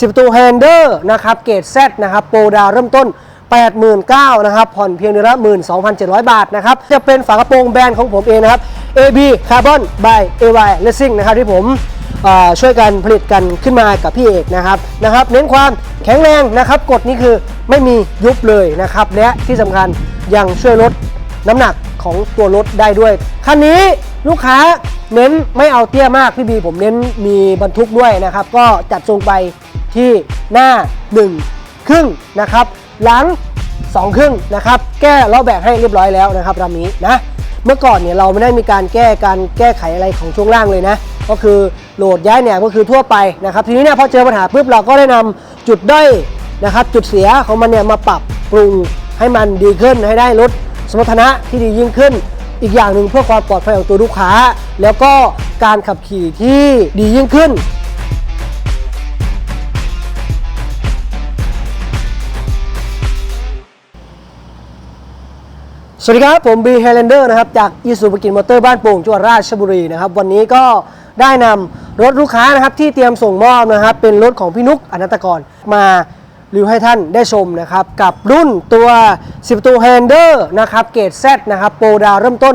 10 ประตูแฮนเดอร์นะครับเกรด Z นะครับโปรดาวเริ่มต้น 89,000นะครับผ่อนเพียงเดือนละ 12,700 บาทนะครับจะเป็นฝากระโปรงแบรนด์ของผมเองนะครับ AB Carbon by AY Racing นะครับที่ผมช่วยกันผลิตกันขึ้นมากับพี่เอกนะครับนะครับ เน้นความแข็งแรงนะครับกฎนี้คือไม่มียุบเลยนะครับ และที่สำคัญยังช่วยลดน้ำหนักของตัวรถได้ด้วย คันนี้ลูกค้าเน้นไม่เอาเตี้ยมากพี่บีผมเน้นมีบรรทุกด้วยนะครับ ก็จัดทรงไป ที่หน้า 1 ครึ่งนะครับ หลัง 2 ครึ่งนะครับ แก้ล้อแบกให้เรียบร้อยแล้วนะครับลำนี้นะ เมื่อก่อนเนี่ยเราไม่ได้มีการแก้การแก้ไขอะไรของช่วงล่างเลยนะ ก็คือโหลดย้ายแหนบก็คือทั่วไปนะครับ ทีนี้เนี่ยพอเจอปัญหาปุ๊บเราก็ได้นำจุดด้อยนะครับ จุดเสียของมันเนี่ยมาปรับปรุงให้มันดีขึ้นให้ได้ลดสมรรถนะที่ดียิ่งขึ้นอีกอย่างหนึ่งเพื่อความปลอดภัยของตัวลูกค้า แล้วก็การขับขี่ที่ดียิ่งขึ้น สวัสดีครับ ผมบีเฮเลนเดอร์นะครับ จากอีซูบกินมอเตอร์บ้านโป่งจังหวัดราชบุรีนะครับ วันนี้ก็ได้นำรถลูกค้านะครับที่เตรียมส่งมอบนะครับ เป็นรถของพี่นุกอนันตกรมารีวิวให้ท่านได้ชมนะครับ กับรุ่นตัว 10 ประตูแฮนเดอร์นะครับเกรด Z นะครับโปรดาวเริ่มต้น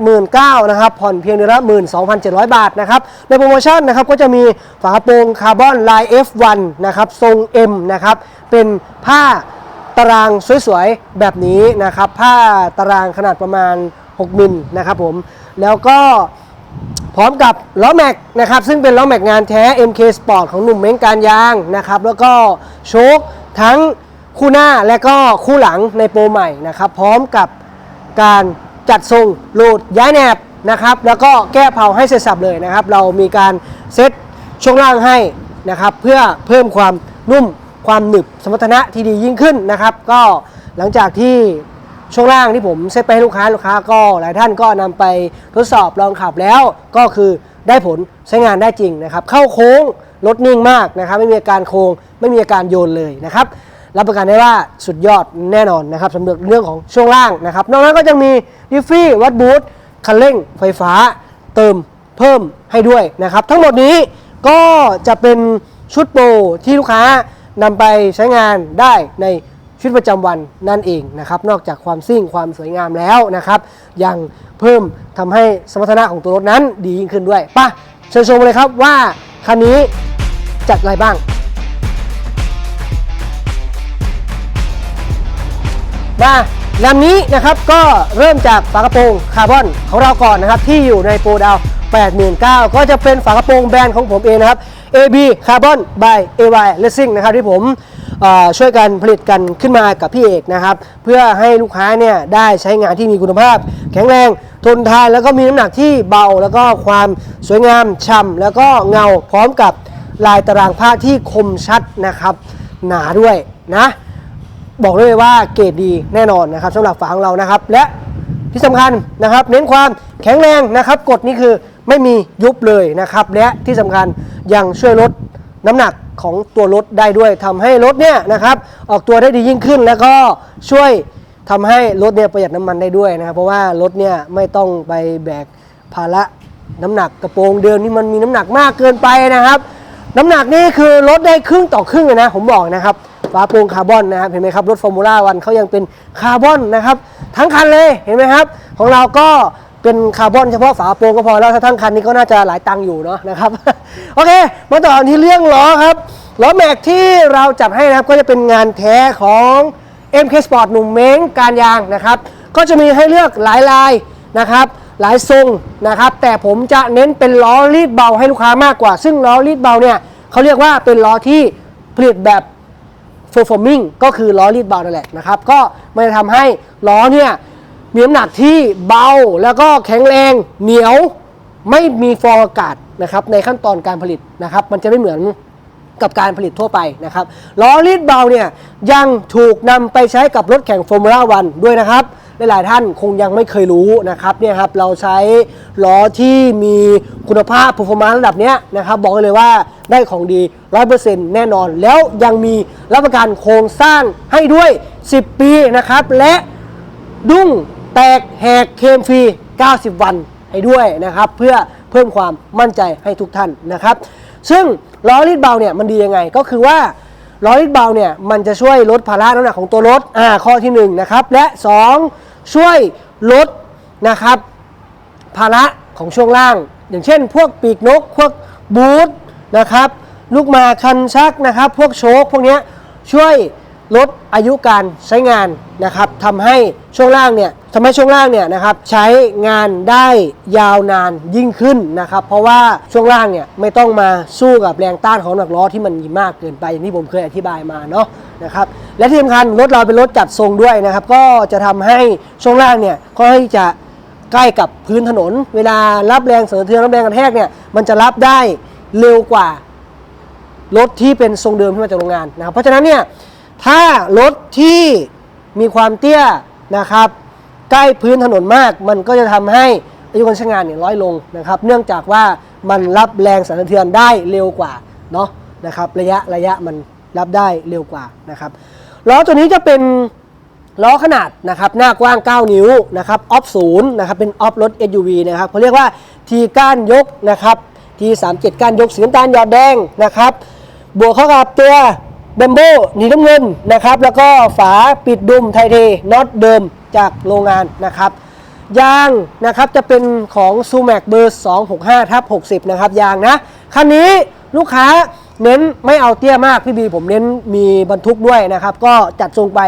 89,000นะครับ ผ่อนเพียงเดือนละ 12,700 บาทนะครับ ในโปรโมชั่นนะครับ ก็จะมีฝากระโปรงคาร์บอนลาย F1 นะครับ ทรง M นะครับ เป็นผ้า ตารางสวยๆ แบบนี้นะครับ ผ้าตารางขนาดประมาณ 6 มิลนะครับผม แล้วก็พร้อมกับล้อแม็กนะครับ ซึ่งเป็นล้อแม็กงานแท้ MK Sport ของหนุ่มเม้งการยางนะครับ แล้วก็โชคทั้งคู่หน้าและก็คู่หลังในโปรใหม่นะครับ พร้อมกับการจัดทรงโหลดย้ายแหนบนะครับ แล้วก็แก้เผาให้เสร็จสับเลยนะครับ เรามีการเซตช่วงล่างให้นะครับ เพื่อเพิ่มความนุ่ม ความหนึบสมรรถนะที่ดียิ่งขึ้นนะครับ ก็หลังจากที่ช่วงล่างที่ผมเซตไปให้ลูกค้าลูกค้าก็หลายท่านก็นำไปทดสอบลองขับแล้วก็คือได้ผลใช้งานได้จริงนะครับ เข้าโค้งรถนิ่งมากนะครับไม่มีอาการโค้งไม่มีอาการโยนเลยนะครับรับประกันได้ว่าสุดยอดแน่นอนนะครับสำหรับเรื่องของช่วงล่างนะครับ นอกนั้นก็จะมีดิฟฟี่วัดบูทคันเร่งไฟฟ้าเติมเพิ่มให้ด้วยนะครับ ทั้งหมดนี้ก็จะเป็นชุดโปรที่ลูกค้า นำไปใช้งานได้ในชีวิตประจำวันนั่นเองนะครับ นอกจากความซิ่งความสวยงามแล้วนะครับ ยังเพิ่มทำให้สมรรถนะของตัวรถนั้นดียิ่งขึ้นด้วยป่ะเชิญชมเลยครับว่าคันนี้จัดอะไรบ้าง มาลำนี้นะครับก็เริ่มจากฝากระโปรงคาร์บอนของเราก่อนนะครับ ที่อยู่ในโปรดาว 89,000 ก็จะเป็นฝากระโปรงแบรนด์ของผมเองนะครับ AB Carbon by AY Racing นะครับที่ผมช่วยกันผลิตกันขึ้นมากับพี่เอกนะครับ เพื่อให้ลูกค้าเนี่ยได้ใช้งานที่มีคุณภาพ แข็งแรงทนทานแล้วก็มีน้ำหนักที่เบาแล้วก็ความสวยงามช่ำแล้วก็เงาพร้อมกับลายตารางผ้าที่คมชัดนะครับ หนาด้วยนะ บอกเลยว่าเกรดดีแน่นอนนะครับสำหรับฝาของเรานะครับ และที่สำคัญนะครับ เน้นความแข็งแรงนะครับกฎนี้คือ ไม่มียุบเลยนะครับ และที่สำคัญยังช่วยลดน้ำหนักของตัวรถได้ด้วยทำให้รถเนี่ยนะครับออกตัวได้ดียิ่งขึ้น แล้วก็ช่วยทำให้รถเนี่ยประหยัดน้ำมันได้ด้วยนะครับ เพราะว่ารถเนี่ยไม่ต้องไปแบกภาระน้ำหนักกระโปรงเดิมที่มันมีน้ำหนักมากเกินไปนะครับ น้ำหนักนี่คือลดได้ครึ่งต่อครึ่งเลยนะ ผมบอกนะครับฝาโปร่งคาร์บอนนะครับเห็นไหมครับรถฟอร์มูล่าวันเขายังเป็นคาร์บอนนะครับ ทั้งคันเลยเห็นไหมครับ ของเราก็ เป็นคาร์บอนเฉพาะฝาโปรงก็พอแล้วถ้าทั้งคันนี้ก็น่าจะหลายตังค์อยู่เนาะนะครับ โอเค มาต่อที่เรื่องล้อครับล้อแม็กที่เราจัดให้นะครับก็จะเป็นงานแท้ของ MK Sport หนุ่มเม้งการยางนะครับ ก็จะมีให้เลือกหลายลายนะครับหลายทรงนะครับ แต่ผมจะเน้นเป็นล้อรีดเบาให้ลูกค้ามากกว่า ซึ่งล้อรีดเบาเนี่ยเขาเรียกว่าเป็นล้อที่ผลิตแบบ performing ก็คือล้อรีดเบานั่นแหละนะครับ ก็มันจะทำให้ล้อเนี่ย มีน้ำหนักที่เบาแล้วก็แข็งแรงเหนียวไม่มีฟองอากาศนะครับในขั้นตอนการผลิตนะครับ มันจะไม่เหมือนกับการผลิตทั่วไปนะครับล้อรีดเบาเนี่ยยังถูกนำไปใช้กับรถแข่งฟอร์มูล่าวันด้วยนะครับ หลาย ๆ ท่านคงยังไม่เคยรู้นะครับเนี่ยครับเราใช้ล้อที่มีคุณภาพ performance ระดับเนี้ยนะครับบอกเลยว่าได้ของดี 100%แน่นอน แล้วยังมีรับประกันโครงสร้างให้ด้วย 10 ปีนะครับ และดุ้ง แตกแหกเคลมฟรี 90 วันให้ด้วยนะครับ เพื่อเพิ่มความมั่นใจให้ทุกท่านนะครับ ซึ่งล้อรีดเบาเนี่ยมันดียังไงก็คือว่าล้อรีดเบาเนี่ยมันจะช่วยลดภาระน้ำหนักของตัวรถอ่าข้อที่หนึ่งนะครับและสองช่วยลดนะครับ ภาระของช่วงล่าง อย่างเช่น พวกปีกนก พวกบูทนะครับลูกมาคันชักนะครับ พวกโชคพวกนี้ช่วยลดอายุการใช้งานนะครับทำให้ช่วงล่างเนี่ย ทำให้ช่วงล่างเนี่ยนะครับใช้งานได้ยาวนานยิ่งขึ้นนะครับ เพราะว่าช่วงล่างเนี่ยไม่ต้องมาสู้กับแรงต้านของหนักล้อที่มันมีมากเกินไปอย่างที่ผมเคยอธิบายมาเนาะนะครับและที่สำคัญรถเราเป็นรถจัดทรงด้วยนะครับ ก็จะทำให้ช่วงล่างเนี่ยค่อยจะใกล้กับพื้นถนน เวลารับแรงเสนอเทือนรับแรงกระแทกเนี่ยมันจะรับได้เร็วกว่ารถที่เป็นทรงเดิมที่มาจากโรงงานนะครับ เพราะฉะนั้นเนี่ยถ้ารถที่มีความเตี้ยนะครับ ใกล้พื้นถนนมาก มันก็จะทำให้อายุการใช้งานเนี่ยน้อยลงนะครับ เนื่องจากว่ามันรับแรงสั่นสะเทือนได้เร็วกว่าเนาะนะครับระยะระยะมันรับได้เร็วกว่านะครับล้อตัวนี้จะเป็นล้อขนาดนะครับหน้ากว้าง 9 นิ้วนะครับออฟศูนย์นะครับเป็นออฟรถ SUV นะครับเขาเรียกว่าทีก้านยกนะครับที37ก้านยกสีน้ำตาลหยอดแดงนะครับบวกเข้ากับตัวเบมโบหนีน้ำเงินนะครับแล้วก็ฝาปิดดุมไทเทน็อตเดิม จากโรงงานนะครับ ยางนะครับจะเป็นของ s u m a c เบอร์ 265ทับ60 นะครับ ยางนะ คันนี้ลูกค้าเน้นไม่เอาเตี้ยมากพี่บีผมเน้นมีบรรทุกด้วยนะครับ ก็จัดทรงไป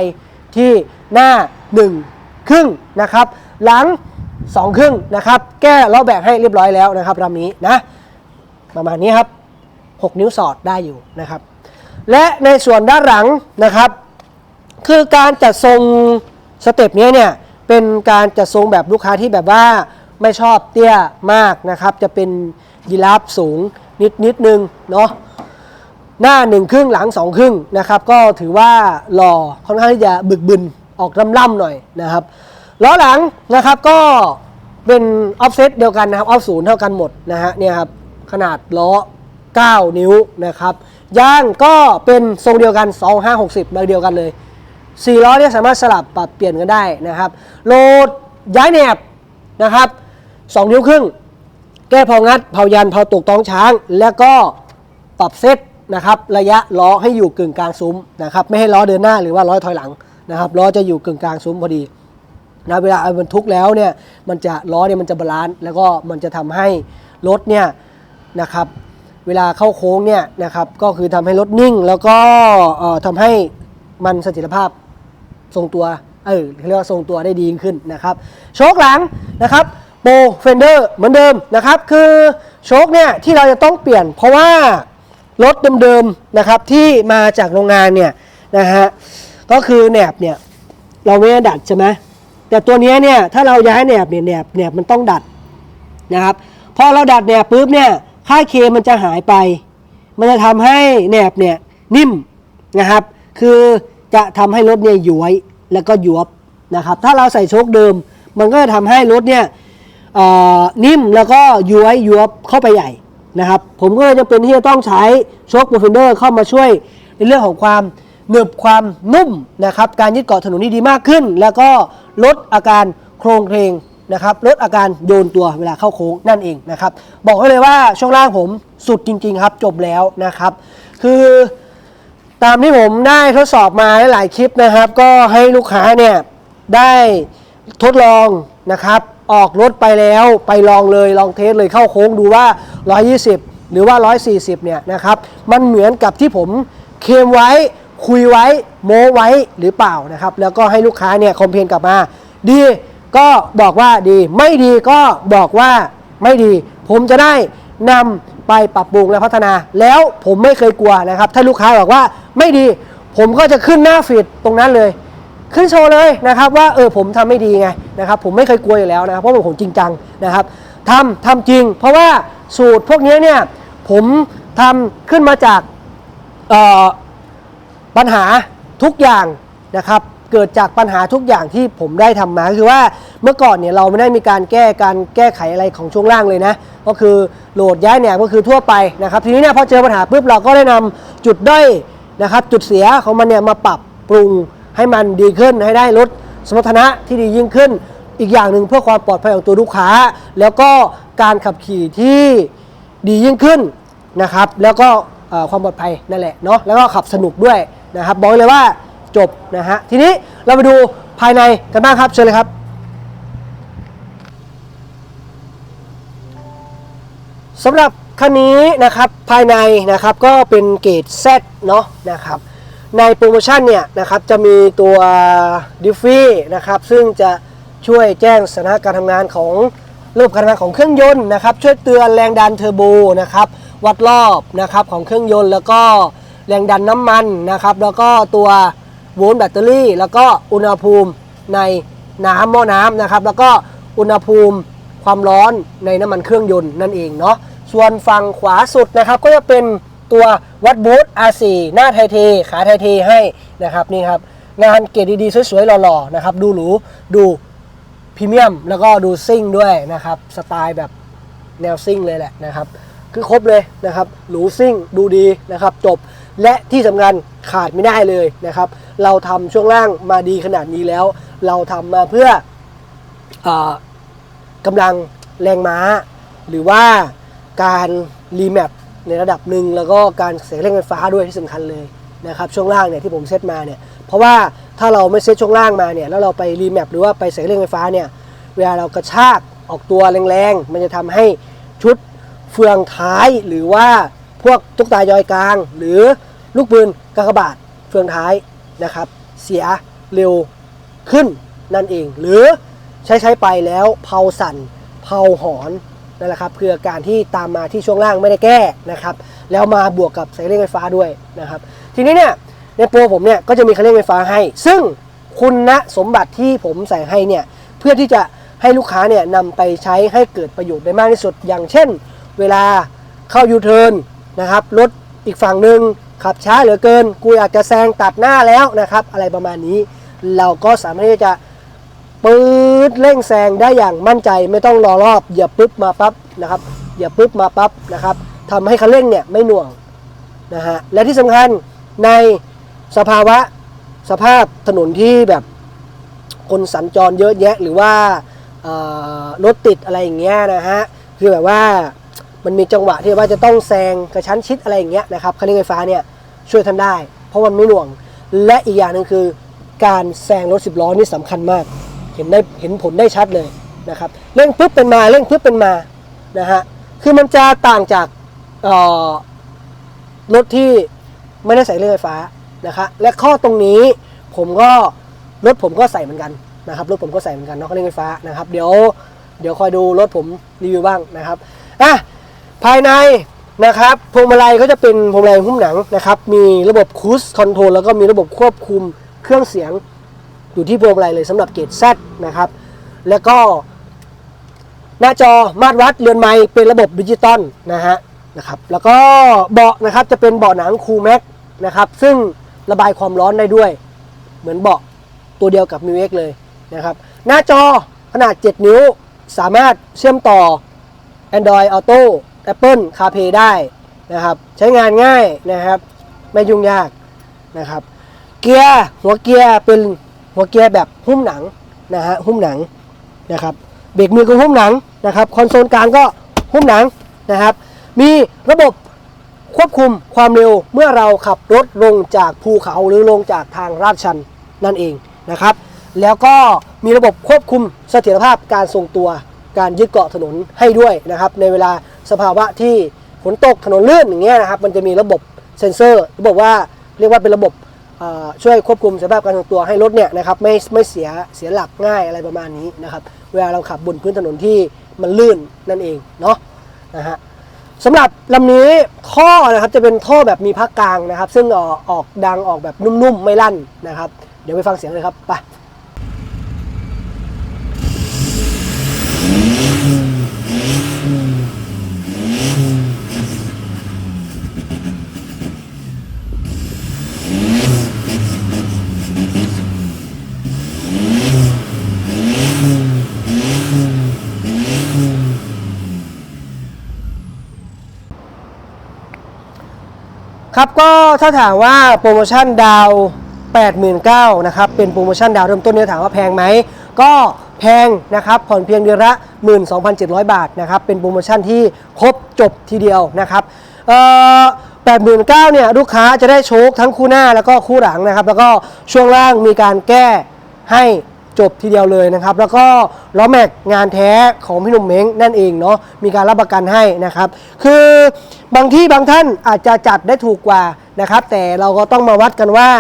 ที่หน้า 1 ครึ่งนะครับ หลัง 2 ครึ่งนะครับ แก้ล้อแบกให้เรียบร้อยแล้วนะครับลำนี้นะ ประมาณนี้ครับ 6 นิ้วสอดได้อยู่นะครับ และในส่วนด้านหลังนะครับ คือการจัดทรง สเต็ปนี้เนี่ยเป็นการจัดทรงแบบลูกค้าที่แบบว่าไม่ชอบเตี้ยมากนะครับ จะเป็นยีราฟสูงนิดนิดนึงเนาะหน้าหนึ่งครึ่งหลังสองครึ่งนะครับก็ถือว่าหล่อค่อนข้างที่จะบึกบึนออกล่ำๆหน่อยนะครับล้อหลังนะครับก็เป็นออฟเซตเดียวกันนะครับออฟศูนย์เท่ากันหมดนะฮะเนี่ยครับขนาดล้อ 9 นิ้วนะครับยางก็เป็นทรงเดียวกัน 2560แบบเดียวกันเลย 4ล้อเนี่ยสามารถสลับปรับเปลี่ยนกันได้นะครับโหลดย้ายแหนบนะครับ2นิ้วครึ่ง แก้เผางัดเผายันเผาตกท้องช้าง แล้วก็ปรับเซตนะครับระยะล้อให้อยู่กึ่งกลางซุ้มนะครับไม่ให้ล้อเดินหน้าหรือว่าล้อถอยหลังนะครับล้อจะอยู่กึ่งกลางซุ้มพอดีนะเวลาเอาบรรทุกแล้วเนี่ยมันจะล้อเนี่ยมันจะบาลานซ์แล้วก็มันจะทำให้รถเนี่ยนะครับเวลาเข้าโค้งเนี่ยนะครับก็คือทำให้รถนิ่งแล้วก็เอ่อทำให้มันเสถียรภาพ ทรงตัวเออเรียกว่าทรงตัวได้ดียิ่งขึ้นนะครับโชคหลังนะครับโปรเฟนเดอร์เหมือนเดิมนะครับคือโชคเนี่ยที่เราจะต้องเปลี่ยน เพราะว่ารถเดิมๆนะครับที่มาจากโรงงานเนี่ยนะฮะก็คือแหนบเนี่ยเราไม่ได้ดัดใช่ไหมแต่ตัวนี้เนี่ยถ้าเราย้ายแหนบเนี่ยแหนบแหนบมันต้องดัดนะครับพอเราดัดแหนบปุ๊บเนี่ยค่าเคมันจะหายไป มันจะทำให้แหนบเนี่ยนิ่มนะครับ คือ จะทำให้รถเนี่ยย้วยแล้วก็ยวบนะครับ ถ้าเราใส่โชคเดิม มันก็จะทำให้รถเนี่ยนิ่มแล้วก็ย้วยยวบเข้าไปใหญ่นะครับ ผมก็จำเป็นที่จะต้องใช้โชคโปรฟินเดอร์เข้ามาช่วยในเรื่องของความหนึบความนุ่มนะครับ การยึดเกาะถนนที่ดีมากขึ้น แล้วก็ลดอาการโครงเพลงนะครับ ลดอาการโยนตัวเวลาเข้าโค้งนั่นเองนะครับ บอกให้เลยว่าช่วงล่างผมสุดจริง ๆ ครับจบแล้วนะครับ คือ ตามที่ผมได้ทดสอบมาหลายคลิปนะครับ ก็ให้ลูกค้าเนี่ยได้ทดลองนะครับ ออกรถไปแล้วไปลองเลยลองเทสเลยเข้าโค้งดูว่า 120 หรือว่า 140 เนี่ยนะครับ มันเหมือนกับที่ผมเคมไว้คุยไว้โม้ไว้หรือเปล่านะครับ แล้วก็ให้ลูกค้าเนี่ยคอมเพลนกลับมา ดีก็บอกว่าดี ไม่ดีก็บอกว่าไม่ดี ผมจะได้นำ ไปปรับปรุงและพัฒนา แล้วผมไม่เคยกลัวนะครับ ถ้าลูกค้าบอกว่าไม่ดี ผมก็จะขึ้นหน้าฟีดตรงนั้นเลย ขึ้นโชว์เลยนะครับว่าเออผมทำไม่ดีไงนะครับผมไม่เคยกลัวอยู่แล้วนะครับเพราะผมจริงจังนะครับทำทำจริง เพราะว่าสูตรพวกนี้เนี่ยผมทำขึ้นมาจากเออปัญหาทุกอย่างนะครับ เกิดจากปัญหาทุกอย่างที่ผมได้ทำมาคือว่าเมื่อก่อนเนี่ยเราไม่ได้มีการแก้การแก้ไขอะไรของช่วงล่างเลยนะ ก็คือโหลดย้ายแหนบก็คือทั่วไปนะครับทีนี้เนี่ยพอเจอปัญหาปุ๊บเราก็ได้นำจุดด้อยนะครับจุดเสียของมันเนี่ยมาปรับปรุงให้มันดีขึ้นให้ได้ลดสมรรถนะที่ดียิ่งขึ้น อีกอย่างหนึ่งเพื่อความปลอดภัยของตัวลูกค้า แล้วก็การขับขี่ที่ดียิ่งขึ้นนะครับ แล้วก็ความปลอดภัยนั่นแหละเนาะแล้วก็ขับสนุกด้วยนะครับบอกเลยว่า จบนะฮะ ทีนี้เราไปดูภายในกันบ้างครับเชิญเลยครับสำหรับคันนี้นะครับภายในนะครับก็เป็นเกรด Z เนาะนะครับในโปรโมชั่นเนี่ยนะครับจะมีตัวดิฟฟี่นะครับซึ่งจะช่วยแจ้งสถานะการทำงานของระบบการทำงานของเครื่องยนต์นะครับช่วยเตือนแรงดันเทอร์โบนะครับวัดรอบนะครับของเครื่องยนต์ แล้วก็แรงดันน้ำมันนะครับแล้วก็ตัว โวลต์แบตเตอรี่ แล้วก็อุณหภูมิในน้ำหม้อน้ำนะครับ แล้วก็อุณหภูมิความร้อนในน้ำมันเครื่องยนต์นั่นเองเนาะส่วนฝั่งขวาสุดนะครับก็จะเป็นตัววัดบูท R4 หน้าไทเท ขาไทเทให้นะครับนี่ครับงานเกรดดีๆ สวยๆ หล่อๆนะครับดูหรูดูพรีเมียม แล้วก็ดูซิ่งด้วยนะครับ สไตล์แบบแนวซิ่งเลยแหละนะครับ คือครบเลยนะครับ หรูซิ่งดูดีนะครับ จบ และที่สำคัญขาดไม่ได้เลยนะครับ เราทำช่วงล่างมาดีขนาดนี้แล้ว เราทำมาเพื่อออกำลังแรงม้า หรือว่าการรีแมปในระดับหนึ่งแล้วก็การเสียเร่งไฟฟ้าด้วยที่สำคัญเลยนะครับช่วงล่างเนี่ยที่ผมเซตมาเนี่ยเพราะว่าถ้าเราไม่เซตช่วงล่างมาเนี่ยแล้วเราไปรีแมปหรือว่าไปเสียเร่งไฟฟ้าเนี่ยเวลาเรากระชากออกตัวแรงๆ มันจะทำให้ชุดเฟืองท้ายหรือว่าพวกตุ๊กตายอยกลาง หรือ ลูกปืนกากบาทเฟืองท้ายนะครับ เสียเร็วขึ้นนั่นเอง หรือใช้ใช้ไปแล้วเผาสั่นเผาหอนนั่นแหละครับคืออาการที่ตามมาที่ช่วงล่างไม่ได้แก้นะครับ แล้วมาบวกกับสายเร่งไฟฟ้าด้วยนะครับ ทีนี้เนี่ยในโปรผมเนี่ยก็จะมีคันเร่งไฟฟ้าให้ ซึ่งคุณสมบัติที่ผมใส่ให้เนี่ยเพื่อที่จะให้ลูกค้าเนี่ยนำไปใช้ให้เกิดประโยชน์ได้มากที่สุด อย่างเช่น เวลาเข้ายูเทิร์นนะครับรถอีกฝั่งหนึ่ง ขับช้าเหลือเกิน กูอยากจะแซงตัดหน้าแล้วนะครับ อะไรประมาณนี้ เราก็สามารถที่จะปืดเร่งแซงได้อย่างมั่นใจไม่ต้องรอรอบเหยียบปุ๊บมาปั๊บนะครับเหยียบปุ๊บมาปั๊บนะครับทำให้คันเร่งเนี่ยไม่หน่วงนะฮะและที่สำคัญในสภาวะสภาพถนนที่แบบคนสัญจรเยอะแยะหรือว่ารถติดอะไรอย่างเงี้ยนะฮะคือแบบว่า มันมีจังหวะที่ว่าจะต้องแซงกระชั้นชิดอะไรอย่างเงี้ยนะครับคันเร่งไฟฟ้าเนี่ยช่วยท่านได้ เพราะมันไม่หน่วง และอีกอย่างหนึ่งคือ การแซงรถสิบล้อนี่สำคัญมาก เห็นได้เห็นผลได้ชัดเลยนะครับเร่งปุ๊บเป็นมาเร่งปุ๊บเป็นมานะฮะคือมันจะต่างจากรถที่ไม่ได้ใส่เร่งไฟฟ้านะครับและข้อตรงนี้ผมก็รถผมก็ใส่เหมือนกันนะครับรถผมก็ใส่เหมือนกันเนาะเร่งไฟฟ้านะครับ เดี๋ยวเดี๋ยวคอยดูรถผมรีวิวบ้างนะครับอะ ภายในนะครับพวงมาลัยก็จะเป็นพวงมาลัยหุ้มหนังนะครับ มีระบบคูสคอนโทรลแล้วก็มีระบบควบคุมเครื่องเสียงอยู่ที่พวงมาลัยเลยสำหรับเกรด Z นะครับ แล้วก็ หน้าจอมาตรวัดเรือนไม้เป็นระบบดิจิตอลนะฮะนะครับ แล้วก็เบาะนะครับจะเป็นเบาะหนังคูแม็กนะครับซึ่งระบายความร้อนได้ด้วย เหมือนเบาะตัวเดียวกับมิวเอ็กเลยนะครับ หน้าจอขนาด 7 นิ้วสามารถเชื่อมต่อ Android Auto Apple CarPlay ได้นะครับ ใช้งานง่ายนะครับ ไม่ยุ่งยากนะครับ เกียร์หัวเกียร์เป็นหัวเกียร์แบบหุ้มหนังนะฮะหุ้มหนังนะครับเบรกมือก็หุ้มหนังนะครับคอนโซลกลางก็หุ้มหนังนะครับ มีระบบควบคุมความเร็วเมื่อเราขับรถลงจากภูเขาหรือลงจากทางลาดชันนั่นเองนะครับ แล้วก็มีระบบควบคุมเสถียรภาพการทรงตัวการยึดเกาะถนนให้ด้วยนะครับ ในเวลา สภาวะที่ฝนตกถนนลื่นอย่างเงี้ยนะครับมันจะมีระบบเซ็นเซอร์ระบบว่าเรียกว่าเป็นระบบช่วยควบคุมสภาพการทรงตัวให้รถเนี่ยนะครับไม่ไม่เสียเสียหลักง่ายอะไรประมาณนี้นะครับเวลาเราขับบนพื้นถนนที่มันลื่นนั่นเองเนาะนะฮะสำหรับลำนี้ท่อนะครับจะเป็นท่อแบบมีพักกลางนะครับ ซึ่งออกออกดังออกแบบนุ่มๆ ไม่ลั่นนะครับ เดี๋ยวไปฟังเสียงเลยครับไป ครับก็ถ้าถามว่าโปรโมชั่นดาว89,000นะครับเป็นโปรโมชั่นดาวเริ่มต้นเนี่ยถามว่าแพงไหมก็แพงนะครับผ่อนเพียงเดือนละ 12,700 บาทนะครับเป็นโปรโมชั่นที่ครบจบทีเดียวนะครับเอ่อ89,000เนี่ยลูกค้าจะได้โชคทั้งคู่หน้าแล้วก็คู่หลังนะครับแล้วก็ช่วงล่างมีการแก้ให้ จบทีเดียวเลยนะครับ แล้วก็ล้อแม็กงานแท้ของพี่หนุ่มเม้งนั่นเองเนาะมีการรับประกันให้นะครับ คือบางที่บางท่านอาจจะจัดได้ถูกกว่านะครับ แต่เราก็ต้องมาวัดกันว่า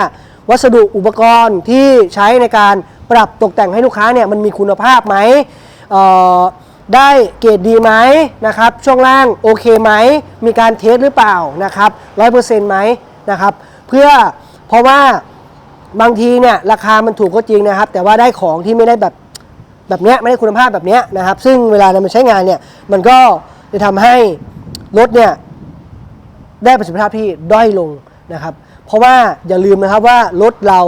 วัสดุอุปกรณ์ที่ใช้ในการปรับตกแต่งให้ลูกค้าเนี่ยมันมีคุณภาพไหมเอ่อได้เกรดดีไหมนะครับ ช่วงล่างโอเคไหม มีการเทสหรือเปล่านะครับร้อยเปอร์เซ็นต์ไหมนะครับ เพื่อเพราะว่า บางทีเนี่ยราคามันถูกก็จริงนะครับ แต่ว่าได้ของที่ไม่ได้แบบแบบเนี้ยไม่ได้คุณภาพแบบเนี้ยนะครับ ซึ่งเวลาเรามาใช้งานเนี่ยมันก็จะทำให้รถเนี่ยได้ประสิทธิภาพที่ด้อยลงนะครับ เพราะว่าอย่าลืมนะครับว่ารถเรา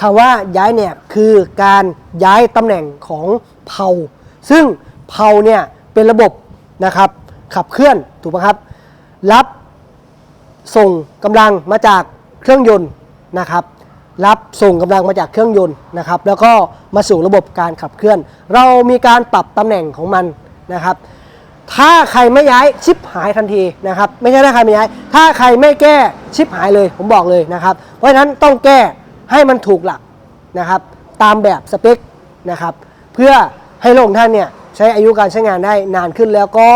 คำว่าย้ายเนี่ยคือการย้ายตำแหน่งของเพลาซึ่งเพลาเนี่ยเป็นระบบนะครับขับเคลื่อนถูกไหมครับ รับส่งกำลังมาจากเครื่องยนต์นะครับ รับส่งกำลังมาจากเครื่องยนต์นะครับ แล้วก็มาสู่ระบบการขับเคลื่อน เรามีการปรับตำแหน่งของมันนะครับ ถ้าใครไม่ย้ายชิปหายทันทีนะครับ ไม่ใช่ถ้าใครไม่ย้าย ถ้าใครไม่แก้ชิปหายเลยผมบอกเลยนะครับ เพราะฉะนั้นต้องแก้ให้มันถูกหลักนะครับ ตามแบบสเปคนะครับ เพื่อให้โลกท่านเนี่ยใช้อายุการใช้งานได้นานขึ้นแล้วก็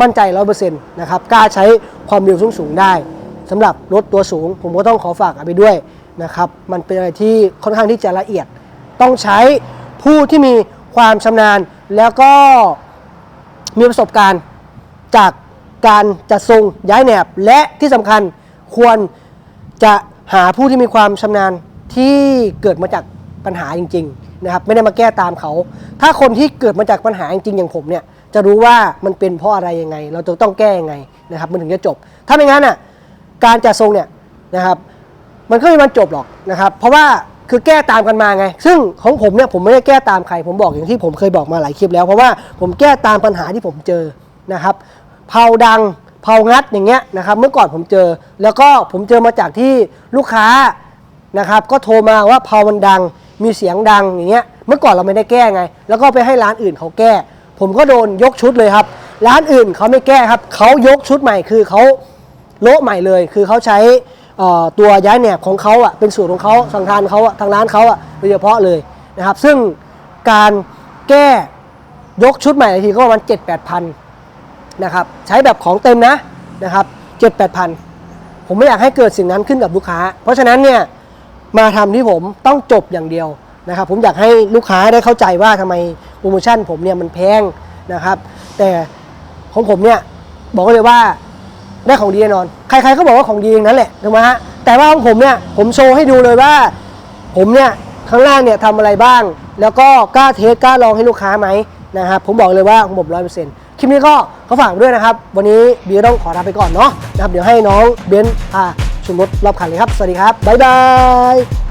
มั่นใจร้อยเปอร์เซ็นต์นะครับกล้าใช้ความเร็วสูงสูงๆได้สำหรับรถตัวสูง ผมก็ต้องขอฝากเอาไปด้วย นะครับ มันเป็นอะไรที่ค่อนข้างที่จะละเอียด ต้องใช้ผู้ที่มีความชำนาญ แล้วก็มีประสบการณ์จากการจัดทรงย้ายแหนบ และที่สำคัญควรจะหาผู้ที่มีความชำนาญที่เกิดมาจากปัญหาจริง ๆ นะครับ ไม่ได้มาแก้ตามเขา ถ้าคนที่เกิดมาจากปัญหาจริงๆอย่างผมเนี่ยจะรู้ว่ามันเป็นเพราะอะไรยังไง เราจะต้องแก้ยังไงนะครับ มันถึงจะจบ ถ้าไม่งั้นอะการจัดทรงเนี่ยนะครับ มันก็ไม่มันจบหรอกนะครับเพราะว่าคือแก้ตามกันมาไง ซึ่งของผมเนี่ยผมไม่ได้แก้ตามใคร ผมบอกอย่างที่ผมเคยบอกมาหลายคลิปแล้ว เพราะว่าผมแก้ตามปัญหาที่ผมเจอนะครับเผาดังเผางัดอย่างเงี้ยนะครับ เมื่อก่อนผมเจอ แล้วก็ผมเจอมาจากที่ลูกค้านะครับก็โทรมาว่าเผามันดัง มีเสียงดังอย่างเงี้ย เมื่อก่อนเราไม่ได้แก้ไง แล้วก็ไปให้ร้านอื่นเขาแก้ ผมก็โดนยกชุดเลยครับ ร้านอื่นเขาไม่แก้ครับเขายกชุดใหม่คือเขาโละใหม่เลย คือเขาใช้ ตัวย้ายแหนบของเขาอะเป็นสูตรของเขาสังทานเขาอะทางร้านเขาอะโดยเฉพาะเลยนะครับ ซึ่งการแก้ยกชุดใหม่ทีก็ประมาณ7 8พันนะครับใช้แบบของเต็มนะนะครับ7 8พันผมไม่อยากให้เกิดสิ่งนั้นขึ้นกับลูกค้า เพราะฉะนั้นเนี่ยมาทำที่ผมต้องจบอย่างเดียวนะครับ ผมอยากให้ลูกค้าได้เข้าใจว่าทำไมโปรโมชั่นผมเนี่ยมันแพงนะครับ แต่ของผมเนี่ยบอกเลยว่า ได้ของดีแน่นอน ใครๆก็บอกว่าของดีอย่างนั้นแหละถูกไหมฮะแต่ว่าของผมเนี่ยผมโชว์ให้ดูเลยว่า ผมเนี่ยข้างล่างเนี่ยทำอะไรบ้าง แล้วก็กล้าเทสกล้าลองให้ลูกค้าไหมนะครับผมบอกเลยว่าของผมร้อยเปอร์เซ็นต์คลิปนี้ก็ขาฝากด้วยนะครับ วันนี้เบียร์ต้องขอลาไปก่อนเนาะนะครับเดี๋ยวให้น้องเบนซ์พาชมรถรอบคันเลยครับ สวัสดีครับ บ๊ายบาย